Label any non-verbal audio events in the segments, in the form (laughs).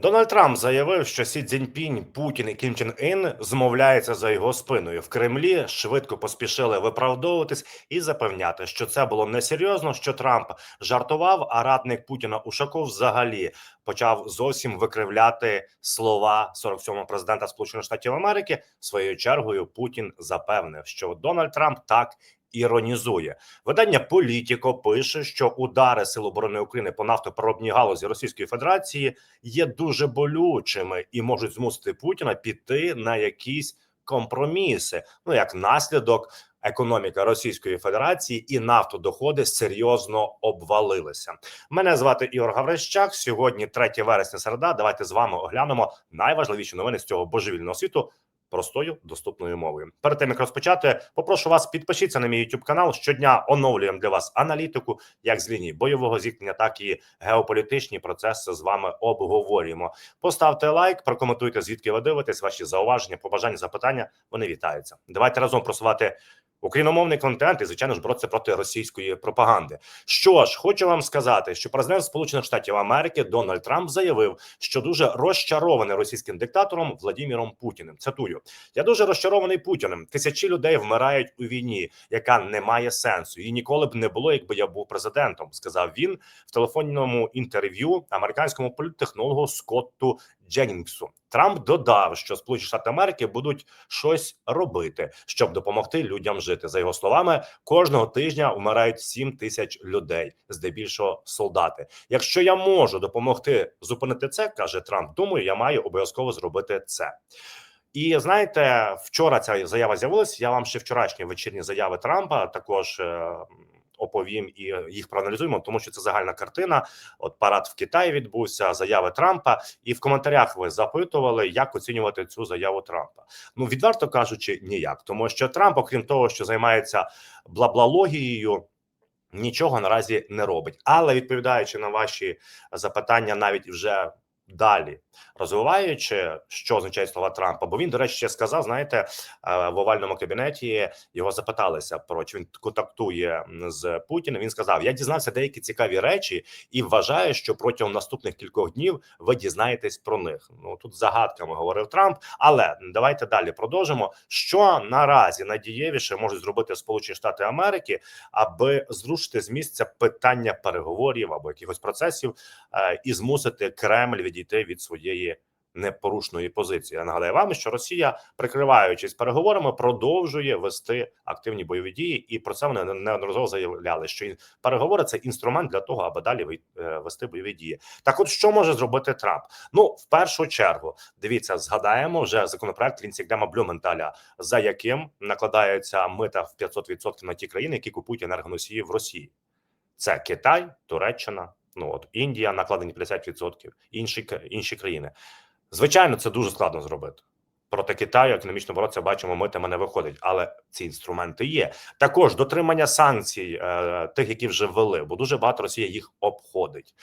Дональд Трамп заявив, що Сі Цзіньпінь, Путін і Кім Чен Ін змовляються за його спиною. В Кремлі швидко поспішили виправдовуватись і запевняти, що це було несерйозно, що Трамп жартував, а радник Путіна Ушаков взагалі почав зовсім викривляти слова 47-го президента Сполучених Штатів Америки. Своєю чергою Путін запевнив, що Дональд Трамп так. Іронізує видання Політіко пише, що удари Сил оборони України по нафтопереробній галузі Російської Федерації є дуже болючими і можуть змусити Путіна піти на якісь компроміси. Ну як наслідок, економіка Російської Федерації і нафтодоходи серйозно обвалилися. Мене звати Ігор Гаврищак. Сьогодні 3 вересня, середа. Давайте з вами оглянемо найважливіші новини з цього божевільного світу. Простою доступною мовою. Перед тим як розпочати, попрошу вас підпишіться на мій YouTube канал. Щодня оновлюємо для вас аналітику, як з лінії бойового зіткнення, так і геополітичні процеси з вами обговорюємо. Поставте лайк, прокоментуйте, звідки ви дивитесь, ваші зауваження, побажання, запитання. Вони вітаються. Давайте разом просувати україномовний контент і звичайно ж боротися проти російської пропаганди. Що ж, хочу вам сказати, що президент Сполучених Штатів Америки Дональд Трамп заявив, що дуже розчарований російським диктатором Владіміром Путіним. Цитую: я дуже розчарований Путіним. Тисячі людей вмирають у війні, яка не має сенсу, і ніколи б не було, якби я був президентом. Сказав він в телефонному інтерв'ю американському політтехнологу Скотту Дженнінгсу. Трамп додав, що Сполучені Штати Америки будуть щось робити, щоб допомогти людям жити. За його словами, кожного тижня вмирають 7 тисяч людей, здебільшого солдати. Якщо я можу допомогти зупинити це, каже Трамп. Думаю, я маю обов'язково зробити це. І знаєте, вчора ця заява з'явилася. Я вам ще вчорашні вечірні заяви Трампа також. Оповім і їх проаналізуємо, тому що це загальна картина. От парад в Китаї відбувся, заяви Трампа, і в коментарях ви запитували, як оцінювати цю заяву Трампа. Ну відверто кажучи, ніяк, тому що Трамп, окрім того, що займається бла-бла-логією, нічого наразі не робить. Але відповідаючи на ваші запитання, навіть вже далі розвиваючи, що означають слова Трампа, бо він, до речі, ще сказав: знаєте, е, в овальному кабінеті його запиталися про чи він контактує з Путіним. Він сказав: Я дізнався деякі цікаві речі і вважаю, що протягом наступних кількох днів ви дізнаєтесь про них. Ну тут загадками говорив Трамп. Але давайте далі продовжимо. Що наразі надієвіше можуть зробити Сполучені Штати Америки, аби зрушити з місця питання переговорів або якихось процесів е, і змусити Кремль відійти від своєї непорушної позиції. Я нагадаю вам, що Росія, прикриваючись переговорами, продовжує вести активні бойові дії, і про це вони неодноразово заявляли, що переговори це інструмент для того, аби далі е, вести бойові дії. Так, от що може зробити Трамп? Ну, в першу чергу, дивіться, згадаємо вже законопроект Лінсі Блюменталя, за яким накладається мита в 500% на ті країни, які купують енергоносії в Росії. Це Китай, Туреччина. Ну от Індія накладені 50%, інші інші країни. Звичайно, це дуже складно зробити. Проти Китаю економічно боротися бачимо, митами не виходить, але ці інструменти є. Також дотримання санкцій, е, тих, які вже ввели, бо дуже багато Росія їх обходить.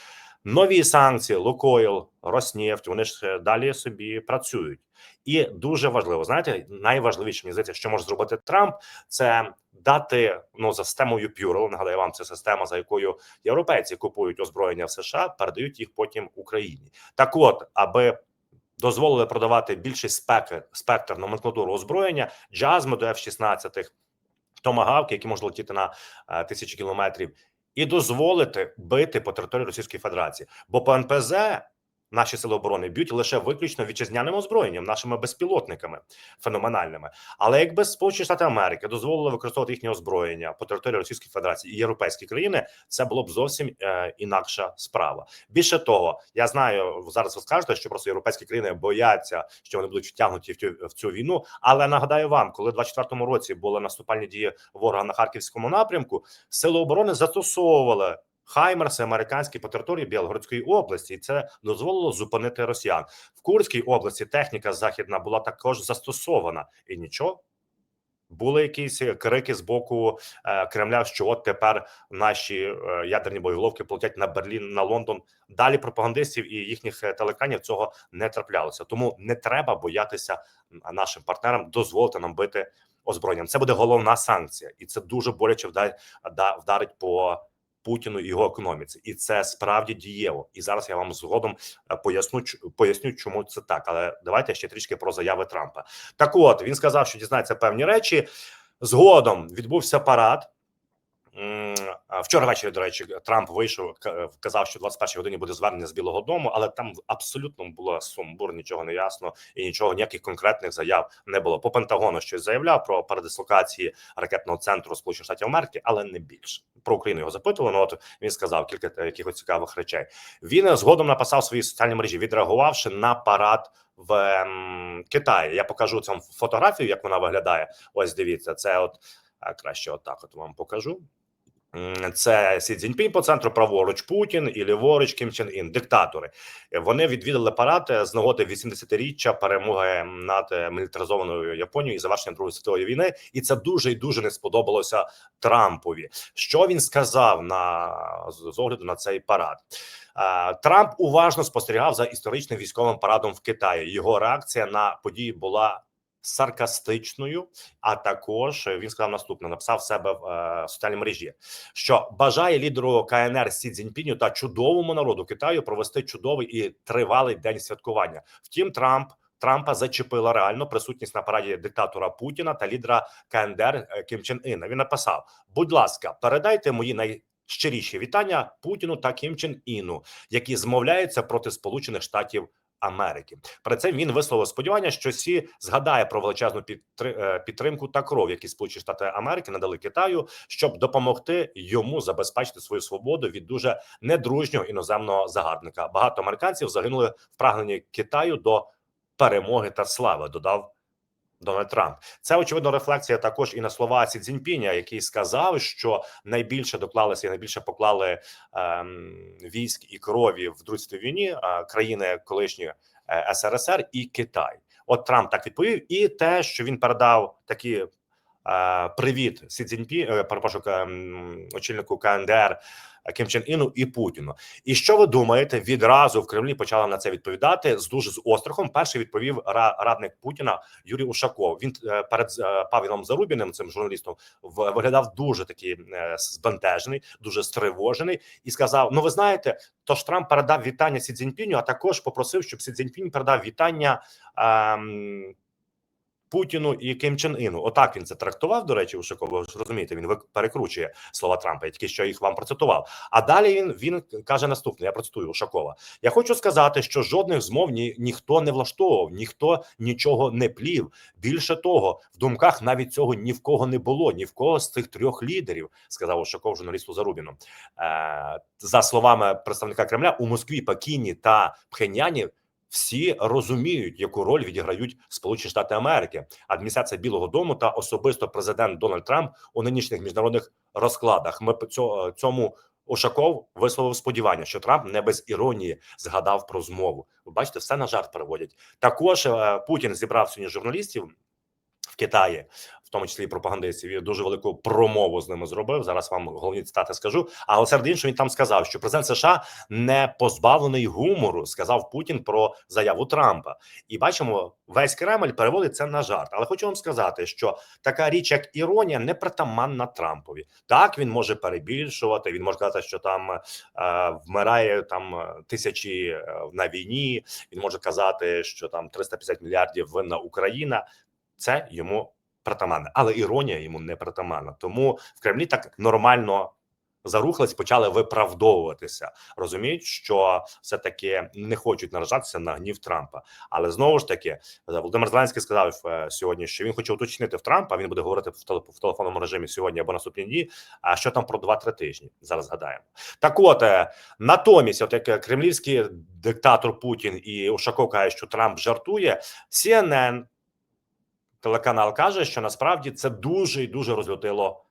Нові санкції, Лукойл, Роснефть, вони ж далі собі працюють, і дуже важливо знаєте, найважливіше мені здається, що може зробити Трамп, це дати ну за системою Пюро, Нагадаю вам, це система, за якою європейці купують озброєння в США, передають їх потім Україні. Так, от аби дозволили продавати більший спектр, спектр номенклатуру озброєння, джазми до F-16, томагавки, які можуть летіти на е, тисячі кілометрів, і дозволити бити по території Російської Федерації, бо по НПЗ наші сили оборони б'ють лише виключно вітчизняним озброєнням, нашими безпілотниками феноменальними. Але якби Сполучені Штати Америки дозволили використовувати їхнє озброєння по території Російської Федерації і європейські країни, це було б зовсім е, інакша справа. Більше того, я знаю зараз. Ви скажете, що просто європейські країни бояться, що вони будуть втягнуті в цю, в цю війну. Але нагадаю вам, коли в 24-му році були наступальні дії ворога на харківському напрямку, сили оборони застосовували Хаймерси американські по території Білгородської області, і це дозволило зупинити росіян в Курській області. Техніка західна була також застосована, і нічого. Були якісь крики з боку е, Кремля, що от тепер наші е, ядерні боєголовки платять на Берлін на Лондон. Далі пропагандистів і їхніх е, телеканів цього не траплялося. Тому не треба боятися нашим партнерам дозволити нам бити озброєнням. Це буде головна санкція, і це дуже боляче вдарить по Путіну і його економіці, і це справді дієво. І зараз я вам згодом е, поясню, поясню, чому це так. Але давайте ще трішки про заяви Трампа. Так, от він сказав, що дізнається певні речі. Згодом відбувся парад. Вчора ввечері, до речі, Трамп вийшов, казав, що в 21 годині буде звернення з Білого Дому, але там абсолютно було сумбур, нічого не ясно і нічого, ніяких конкретних заяв не було. По Пентагону щось заявляв про передислокації ракетного центру Сполучених Штатів Америки, але не більше. Про Україну його запитували. Ну от він сказав кілька е, якихось цікавих речей. Він е, згодом написав в своїй соціальній мережі, відреагувавши на парад в ем, Китаї. Я покажу цю фотографію, як вона виглядає. Ось дивіться, це от а, краще отак. От вам покажу. Це Сі Цзіньпінь по центру, праворуч Путін і ліворуч Кім Чен Ін, диктатори. Вони відвідали парад з нагоди 80-річчя перемоги над мілітаризованою Японією і завершення Другої світової війни. І це дуже і дуже не сподобалося Трампові. Що він сказав на з з огляду на цей парад? Е, Трамп уважно спостерігав за історичним військовим парадом в Китаї. Його реакція на події була саркастичною. А також е, він сказав наступне: написав себе в е, соціальній мережі, що бажає лідеру КНР Сі Цзіньпіню та чудовому народу Китаю провести чудовий і тривалий день святкування. Втім, Трамп. Трампа зачепила реально присутність на параді диктатора Путіна та лідера КНДР е, Кім Чен Іна. Він написав: будь ласка, передайте мої найщиріші вітання Путіну та Кім Чен Іну, які змовляються проти Сполучених Штатів Америки. При цим він висловив сподівання, що Сі згадає про величезну е, підтримку та кров, які Сполучені Штати Америки надали Китаю, щоб допомогти йому забезпечити свою свободу від дуже недружнього іноземного загарбника. Багато американців загинули в прагненні Китаю до перемоги та слави. Додав. Дональд Трамп це очевидно рефлексія також і на слова Сі Цзіньпіня, який сказав, що найбільше доклалися і найбільше поклали ем, військ і крові в Другій війні е, країни колишньої е, СРСР і Китай. От Трамп так відповів, і те, що він передав такі е, привіт Сі Цзіньпі, е, перепрошую, очільнику КНДР Ким Чен Іну і Путіну. І що ви думаєте? Відразу в Кремлі почали на це відповідати з дуже з острахом. Перший відповів ра- радник Путіна Юрій Ушаков. Він е, перед е, Павелом Зарубіним, цим журналістом, виглядав дуже такий е, збентежений, дуже стривожений, і сказав: Ну, ви знаєте, тож Трамп передав вітання Сі Цзіньпіню, а також попросив, щоб Сі Цзіньпінь передав вітання. ем, Путіну і Ким Чен Іну. Отак він це трактував. До речі, Ушаков, ви ж розумієте, він перекручує слова Трампа, я тільки що їх вам процитував. А далі він він каже наступне: я процитую Ушакова. Я хочу сказати, що жодних змов ні, ніхто не влаштовував, ніхто нічого не плів. Більше того, в думках навіть цього ні в кого не було, ні в кого з цих трьох лідерів, сказав Ушаков журналісту Зарубіну. Е, за словами представника Кремля, у Москві, Пекіні та Пхеньяні всі розуміють, яку роль відіграють Сполучені Штати Америки, адміністрація Білого Дому та особисто президент Дональд Трамп у нинішніх міжнародних розкладах. Ми цьо- цьому Ушаков висловив сподівання, що Трамп не без іронії згадав про змову. Ви бачите, все на жарт переводять. Також е, Путін зібрав сьогодні журналістів в Китаї, в тому числі пропагандистів, і дуже велику промову з ними зробив. Зараз вам головні цитати скажу. Але серед іншого він там сказав, що президент США не позбавлений гумору, сказав Путін про заяву Трампа. І бачимо, весь Кремль переводить це на жарт. Але хочу вам сказати, що така річ, як іронія, не притаманна Трампові. Так він може перебільшувати. Він може казати, що там е, вмирає там е, тисячі е, на війні. Він може казати, що там 350 мільярдів винна Україна. Це йому притаманне, але іронія йому не притаманна. Тому в Кремлі так нормально зарухались, почали виправдовуватися. Розуміють, що все таки не хочуть наражатися на гнів Трампа. Але знову ж таки, Володимир Зеленський сказав е, сьогодні, що він хоче уточнити в Трампа. Він буде говорити в теле- телефонному режимі сьогодні або наступні дні. А що там про 2-3 тижні? Зараз згадаємо. Так, от е, натомість, от як е, кремлівський диктатор Путін і Ушаков каже, що Трамп жартує, CNN телеканал каже, що насправді це дуже і дуже розлютило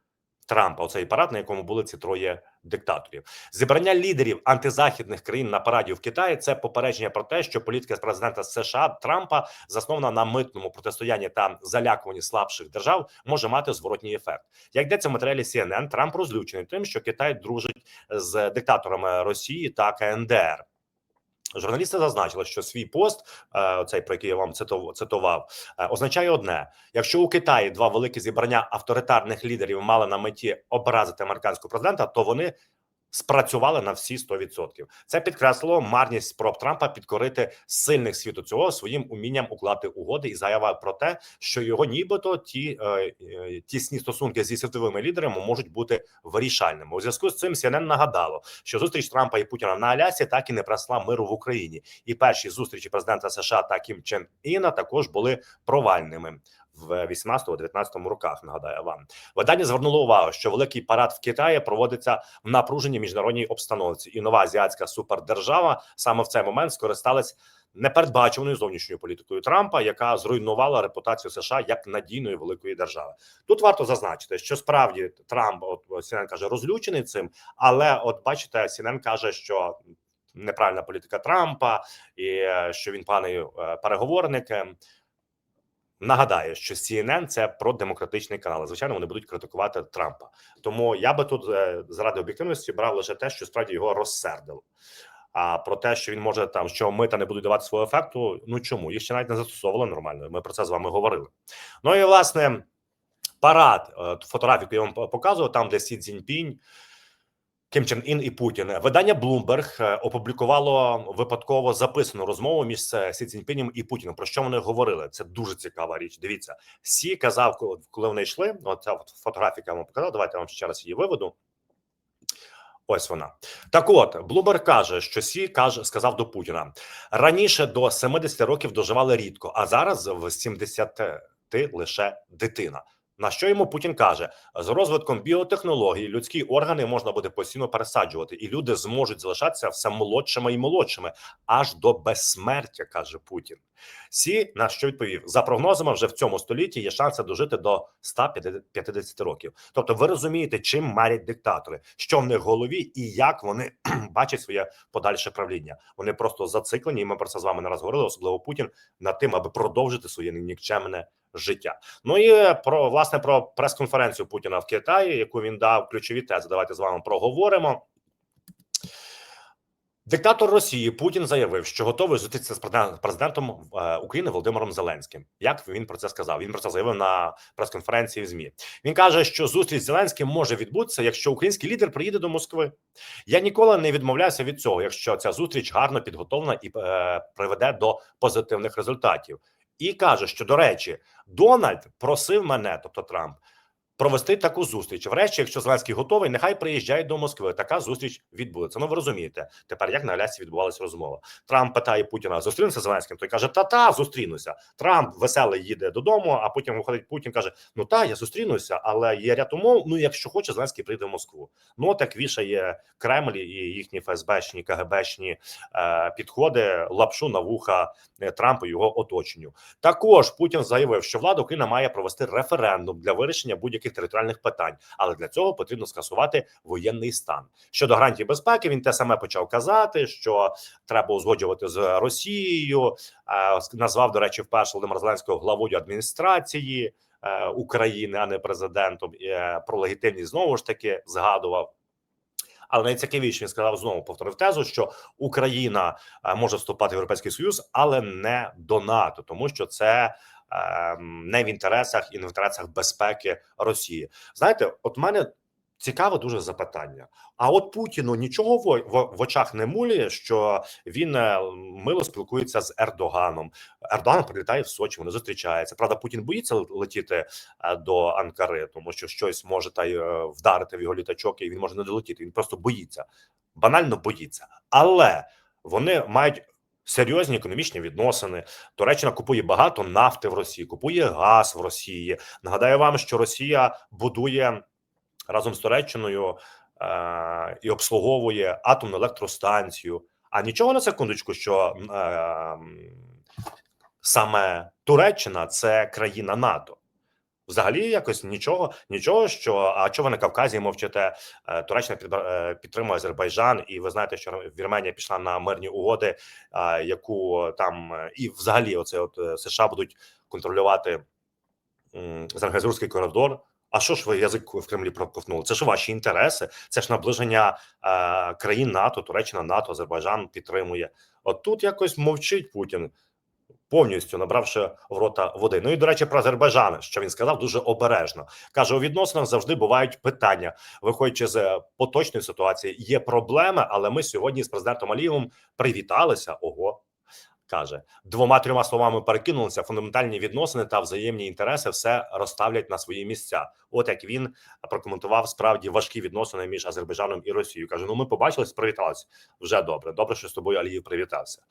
Трампа. Оцей парад, на якому були ці троє диктаторів. Зібрання лідерів антизахідних країн на параді в Китаї це попередження про те, що політика президента США Трампа заснована на митному протистоянні та залякуванні слабших держав, може мати зворотній ефект. Як йдеться в матеріалі CNN, Трамп розлючений тим, що Китай дружить з диктаторами Росії та КНДР. Журналісти зазначили, що свій пост, е, цей про який я вам циту- цитував, е, означає одне: якщо у Китаї два великі зібрання авторитарних лідерів мали на меті образити американського президента, то вони спрацювали на всі 100%. Це підкреслило марність спроб Трампа підкорити сильних світу цього своїм умінням укладати угоди і заява про те, що його нібито ті е, е, тісні стосунки зі світовими лідерами можуть бути вирішальними. У зв'язку з цим CNN нагадало, що зустріч Трампа і Путіна на Алясі так і не принесла миру в Україні. І перші зустрічі президента США та Кім Чен Іна також були провальними. В 18-19 роках нагадаю вам видання звернуло увагу, що великий парад в Китаї проводиться в напруженій міжнародній обстановці, і нова азіатська супердержава саме в цей момент скористалась непередбачуваною зовнішньою політикою Трампа, яка зруйнувала репутацію США як надійної великої держави. Тут варто зазначити, що справді Трамп от Сінен каже розлючений цим, але от бачите, Сінен каже, що неправильна політика Трампа і е, що він поганий е, переговорник. Нагадаю, що CNN – це продемократичний канал. Звичайно, вони будуть критикувати Трампа. Тому я би тут е, заради об'єктивності брав лише те, що справді його розсердило. А про те, що він може там, що мита не будуть давати свого ефекту. Ну чому їх ще навіть не застосовували нормально? Ми про це з вами говорили. Ну і власне парад е, фотографію, я вам показував, там де Сі Цзіньпінь, Кім Чен Ін і Путін. Видання Bloomberg е, опублікувало випадково записану розмову між е, Сі Цзіньпінем і Путіним. Про що вони говорили? Це дуже цікава річ. Дивіться, Сі казав, коли- вони йшли. Оця фотографія, вам показав. Давайте я вам ще раз її виведу. Ось вона. Так от, Блумберг каже, що Сі каже, сказав до Путіна раніше до 70 років доживали рідко, а зараз в 70 ти лише дитина. На що йому Путін каже: з розвитком біотехнологій людські органи можна буде постійно пересаджувати, і люди зможуть залишатися все молодшими і молодшими аж до безсмертя, каже Путін. Сі на що відповів за прогнозами, вже в цьому столітті є шанси дожити до 150 років. Тобто, ви розумієте, чим марять диктатори, що в них в голові і як вони (clears throat) бачать своє подальше правління. Вони просто зациклені, і ми про це з вами не раз говорили, особливо Путін над тим, аби продовжити своє нікчемне життя. Ну і про власне про прес-конференцію Путіна в Китаї, яку він дав ключові тези. Давайте з вами проговоримо. Диктатор Росії Путін заявив, що готовий зустрітися з президен- президентом е, України Володимиром Зеленським. Як він про це сказав? Він про це заявив на прес-конференції в ЗМІ. Він каже, що зустріч з Зеленським може відбутися, якщо український лідер приїде до Москви. Я ніколи не відмовляюся від цього, якщо ця зустріч гарно підготовлена і е, приведе до позитивних результатів. І каже, що до речі, Дональд просив мене, тобто Трамп, провести таку зустріч. Врешті, якщо Зеленський готовий, нехай приїжджає до Москви. Така зустріч відбудеться. Ну ви розумієте, тепер як на Алясці відбувалася розмова. Трамп питає Путіна: зустрінуся з Зеленським. Той каже: Та та зустрінуся. Трамп веселий їде додому. А потім виходить Путін. каже: Ну та я зустрінуся, але є ряд умов. Ну, якщо хоче, Зеленський прийде в Москву. Ну так вішає Кремль і їхні ФСБшні КГБшні е, підходи лапшу на вуха е, Трампу його оточенню. Також Путін заявив, що влада України має провести референдум для вирішення будь-яких територіальних питань, але для цього потрібно скасувати воєнний стан. Щодо гарантій безпеки, він те саме почав казати, що треба узгоджувати з Росією. Е, Назвав до речі, вперше Володимира Зеленського главою адміністрації е, України, а не президентом. Е, Про легітимність знову ж таки згадував. Але найцікавіше він сказав знову повторив тезу, що Україна може вступати в Європейський Союз, але не до НАТО, тому що це не в інтересах і не в інтересах безпеки Росії. Знаєте, от мене цікаве дуже запитання. А от Путіну нічого в, в, в очах не мулює, що він е, мило спілкується з Ердоганом. Ердоган прилітає в Сочі, вони зустрічаються. Правда, Путін боїться летіти е, до Анкари, тому що щось може та й е, вдарити в його літачок, і він може не долетіти. Він просто боїться, банально боїться. Але вони мають. Серйозні економічні відносини. Туреччина купує багато нафти в Росії, купує газ в Росії. Нагадаю вам, що Росія будує разом з Туреччиною е, і обслуговує атомну електростанцію. А нічого на секундочку, що е, саме Туреччина це країна НАТО. Взагалі, якось нічого, нічого, що а чого ви на Кавказі мовчите? Е, Туреччина е, підтримує Азербайджан, і ви знаєте, що Вірменія пішла на мирні угоди, е, яку там і взагалі, оце от США будуть контролювати м, коридор. А що ж ви язик в Кремлі проковтнули? Це ж ваші інтереси, це ж наближення країн НАТО, Туреччина, НАТО, Азербайджан підтримує. От тут якось мовчить Путін. Повністю набравши в рота води. Ну і до речі, про Азербайджан, що він сказав, дуже обережно каже: у відносинах завжди бувають питання, виходячи з е, поточної ситуації. Є проблеми, але ми сьогодні з президентом Алієвим привіталися. Ого. Каже двома трьома словами перекинулися фундаментальні відносини та взаємні інтереси все розставлять на свої місця. От як він прокоментував справді важкі відносини між Азербайджаном і Росією. каже: Ну, ми побачились, привіталися вже добре. Добре, що з тобою Алієв привітався.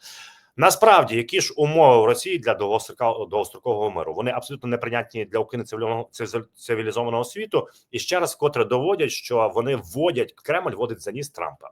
Насправді, які ж умови в Росії для довгострокового миру? Вони абсолютно неприйнятні для України цивілізованого світу, і ще раз вкотре доводять, що вони вводять Кремль вводить за ніс Трампа,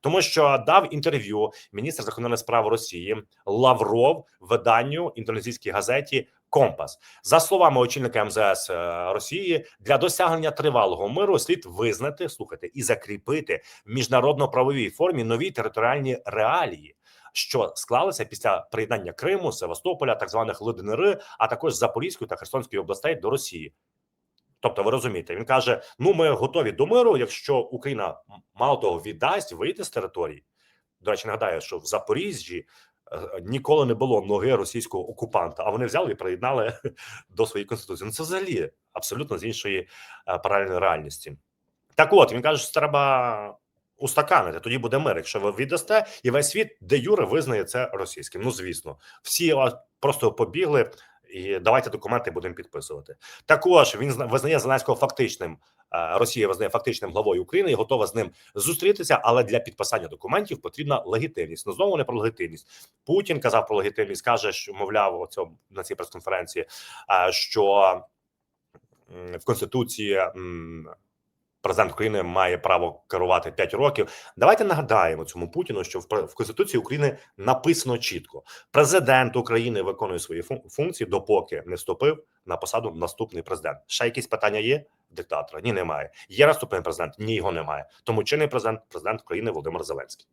тому що дав інтерв'ю міністр закордонних справ Росії Лавров виданню індонезійській газеті. Компас за словами очільника МЗС е, Росії для досягнення тривалого миру слід визнати, слухайте і закріпити в міжнародно-правовій формі нові територіальні реалії, що склалися після приєднання Криму, Севастополя, так званих ЛДНР, а також Запорізької та Херсонської областей до Росії. Тобто, ви розумієте, він каже: ну ми готові до миру, якщо Україна мало того віддасть вийти з території. До речі, нагадаю, що в Запоріжжі е, ніколи не було ноги російського окупанта, а вони взяли і приєднали (laughs) до своєї конституції. Ну це взагалі абсолютно з іншої е, паралельної реальності. Так, от він каже, що треба устаканити. Тоді буде мир. Якщо ви віддасте, і весь світ де юре визнає це російським. Ну звісно, всі просто побігли. І давайте документи будемо підписувати. Також він визнає Зеленського фактичним. Е, Росія визнає фактичним главою України і готова з ним зустрітися. Але для підписання документів потрібна легітимність. Ну знову не про легітимність. Путін казав про легітимність. каже, що мовляв, оцьому на цій прес-конференції, е, що в конституції президент України має право керувати 5 років. Давайте нагадаємо цьому Путіну, що в Конституції України написано чітко: президент України виконує свої функції, допоки не вступив на посаду наступний президент. Ще якісь питання є диктатора? Ні, немає. Є наступний президент? Ні, його немає. Тому чинний президент, президент України Володимир Зеленський.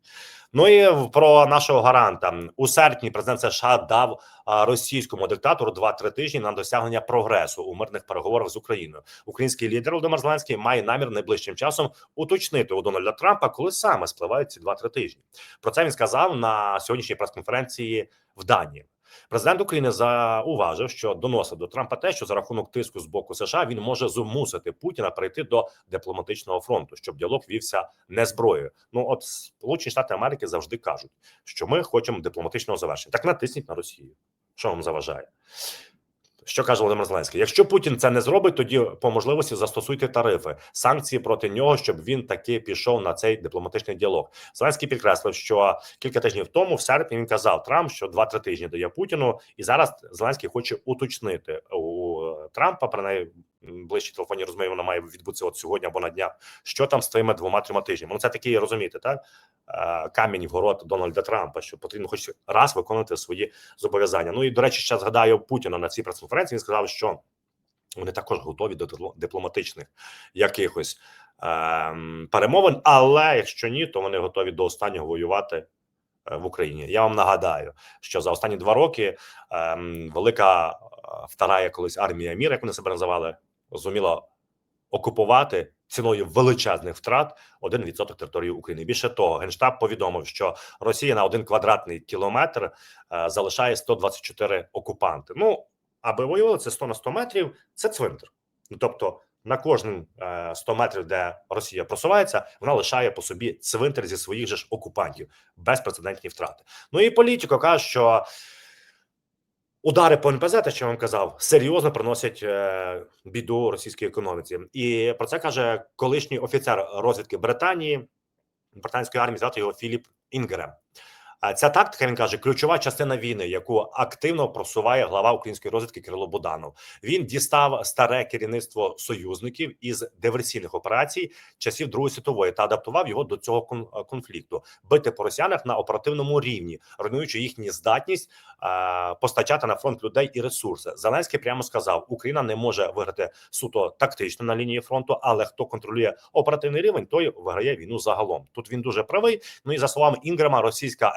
Ну і про нашого гаранта у серпні президент США дав російському диктатору 2-3 тижні на досягнення прогресу у мирних переговорах з Україною. Український лідер Володимир Зеленський має намір найближчим часом уточнити у Дональда Трампа, коли саме спливають ці 2-3 тижні. Про це він сказав на сьогоднішній прес-конференції в Данії. Президент України зауважив, що доносив до Трампа те, що за рахунок тиску з боку США він може змусити Путіна прийти до дипломатичного фронту, щоб діалог вівся не зброєю. Ну от Сполучені Штати Америки завжди кажуть, що ми хочемо дипломатичного завершення. Так натисніть на Росію. Що вам заважає? Що каже Володимир Зеленський? Якщо Путін це не зробить, тоді по можливості застосуйте тарифи, санкції проти нього, щоб він таки пішов на цей дипломатичний діалог. Зеленський підкреслив, що кілька тижнів тому, в серпні, він казав Трамп, що 2-3 тижні дає Путіну, і зараз Зеленський хоче уточнити у Трампа про найближчі телефонні розмови вона має відбутися от сьогодні або на днях. Що там з тими двома-трьома тижнями? Ну це такий розумієте, так е, камінь в город Дональда Трампа, що потрібно хоч раз виконати свої зобов'язання. Ну і до речі, ще згадаю Путіна на цій прес-конференції. Він сказав, що вони також готові до дипломатичних якихось е, перемовин. Але якщо ні, то вони готові до останнього воювати. Е, в Україні я вам нагадаю, що за останні два роки ем, велика вторая колись армія міра, як вони себе називали, зуміла окупувати ціною величезних втрат 1% території України. Більше того, генштаб повідомив, що Росія на один квадратний кілометр е, залишає 124 окупанти. Ну аби воювали це 100 на 100 метрів. Це цвинтар. Ну тобто. На кожним 100 е, метрів, де Росія просувається, вона лишає по собі цвинтар зі своїх же ж окупантів безпрецедентні втрати. Ну і політико каже, що Удари по НПЗ, те, що я вам казав, серйозно приносять е, біду російській економіці, і про це каже колишній офіцер розвідки Британії британської армії. Звати його Філіп Інгерем. Ця тактика він каже, ключова частина війни, яку активно просуває глава української розвідки Кирило Буданов. Він дістав старе керівництво союзників із диверсійних операцій часів Другої світової та адаптував його до цього конфлікту, бити по росіянах на оперативному рівні, руйнуючи їхню здатність е постачати на фронт людей і ресурси. Зеленський прямо сказав: Україна не може виграти суто тактично на лінії фронту, але хто контролює оперативний рівень, той виграє війну загалом. Тут він дуже правий. Ну і за словами Інгрема, російська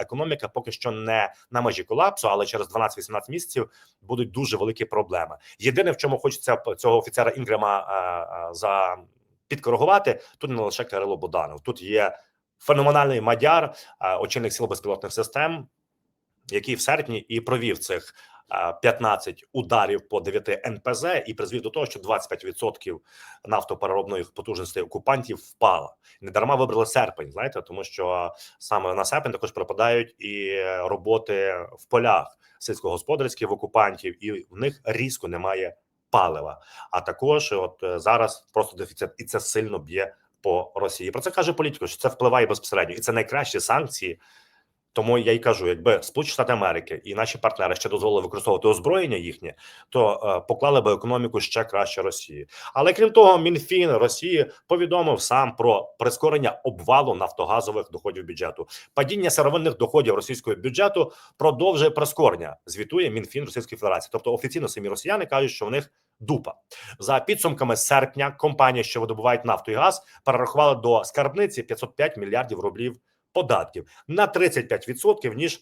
поки що не на межі колапсу, але через 12-18 місяців будуть дуже великі проблеми. Єдине, в чому хочеться цього офіцера Інгрема е, е, за підкоригувати, тут не лише Кирило Буданов. Тут є феноменальний мадяр, е, очільник сил безпілотних систем. який в серпні і провів цих 15 ударів по 9 НПЗ і призвів до того, що 25% нафтопереробної потужності окупантів впала. Не дарма вибрали серпень, знаєте, тому що саме на серпень також припадають і роботи в полях сільськогосподарських окупантів, і в них різко немає палива. А також от е, зараз просто дефіцит, і це сильно б'є по Росії. Про це каже політико, що це впливає безпосередньо, і це найкращі санкції. Тому я й кажу, якби Сполучені Штати Америки і наші партнери ще дозволили використовувати озброєння їхнє, то е, поклали би економіку ще краще Росії. Але крім того, Мінфін Росії повідомив сам про прискорення обвалу нафтогазових доходів бюджету. Падіння сировинних доходів російського бюджету продовжує прискорення. Звітує Мінфін Російської Федерації. Тобто офіційно самі росіяни кажуть, що в них дупа за підсумками серпня. Компанії, що видобувають нафту і газ, перерахували до скарбниці 505 мільярдів рублів податків на 35% ніж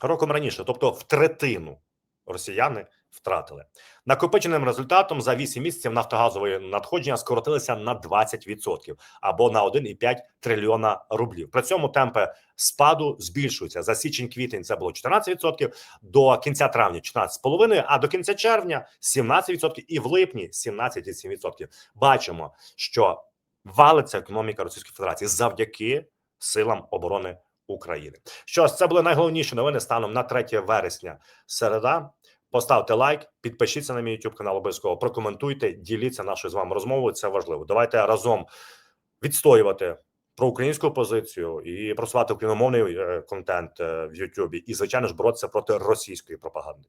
роком раніше, тобто в третину росіяни втратили. Накопиченим результатом за 8 місяців нафтогазової надходження скоротилися на 20% або на 1,5 трильйона рублів. При цьому темпи спаду збільшуються за січень-квітень. Це було 14%, до кінця травня 14,5%, а до кінця червня 17% і в липні 17,7%. Бачимо, що валиться економіка Російської Федерації завдяки силам оборони України. Що ж, це були найголовніші новини станом на 3 вересня. Середа. Поставте лайк, підпишіться на мій YouTube канал. Обов'язково прокоментуйте, діліться нашою з вами розмовою. Це важливо. Давайте разом відстоювати про українську позицію і просувати україномовний е, контент е, в YouTube. І звичайно ж боротися проти російської пропаганди.